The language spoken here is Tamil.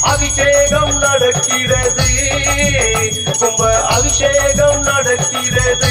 அபிஷேகம் நடக்கிறது. கும்ப அபிஷேகம் நடக்கிறது.